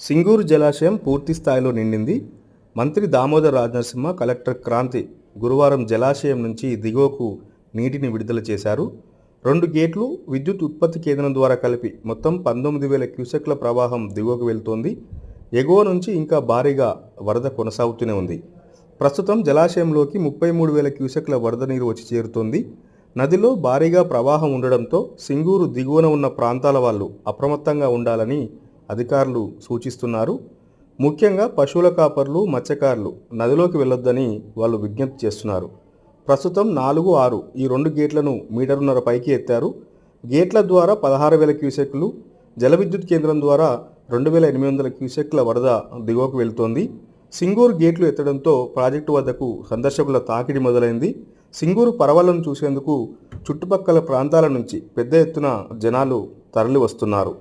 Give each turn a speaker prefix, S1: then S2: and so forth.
S1: సింగూరు జలాశయం పూర్తి స్థాయిలో నిండింది. మంత్రి దామోదర్ రాజనరసింహ కలెక్టర్ క్రాంతి గురువారం జలాశయం నుంచి దిగువకు నీటిని విడుదల చేశారు. రెండు గేట్లు విద్యుత్ ఉత్పత్తి కేంద్రం ద్వారా కలిపి మొత్తం పంతొమ్మిది వేల క్యూసెక్ల ప్రవాహం దిగువకు వెళ్తోంది. ఎగువ నుంచి ఇంకా భారీగా వరద కొనసాగుతూనే ఉంది. ప్రస్తుతం జలాశయంలోకి ముప్పై మూడు వేల క్యూసెక్ల వరద నీరు వచ్చి చేరుతోంది. నదిలో భారీగా ప్రవాహం ఉండడంతో సింగూరు దిగువన ఉన్న ప్రాంతాల వాళ్ళు అప్రమత్తంగా ఉండాలని అధికారులు సూచిస్తున్నారు. ముఖ్యంగా పశువుల కాపర్లు మత్స్యకారులు నదిలోకి వెళ్ళొద్దని వాళ్ళు విజ్ఞప్తి చేస్తున్నారు. ప్రస్తుతం నాలుగు ఆరు ఈ రెండు గేట్లను మీటరున్నర పైకి ఎత్తారు. గేట్ల ద్వారా పదహారు వేల క్యూసెక్లు జల విద్యుత్ కేంద్రం ద్వారా రెండు వేల ఎనిమిది వందల క్యూసెక్ల వరద దిగువకు వెళ్తోంది. సింగూరు గేట్లు ఎత్తడంతో ప్రాజెక్టు వద్దకు సందర్శకుల తాకిడి మొదలైంది. సింగూరు పర్వాలను చూసేందుకు చుట్టుపక్కల ప్రాంతాల నుంచి పెద్ద ఎత్తున జనాలు తరలి వస్తున్నారు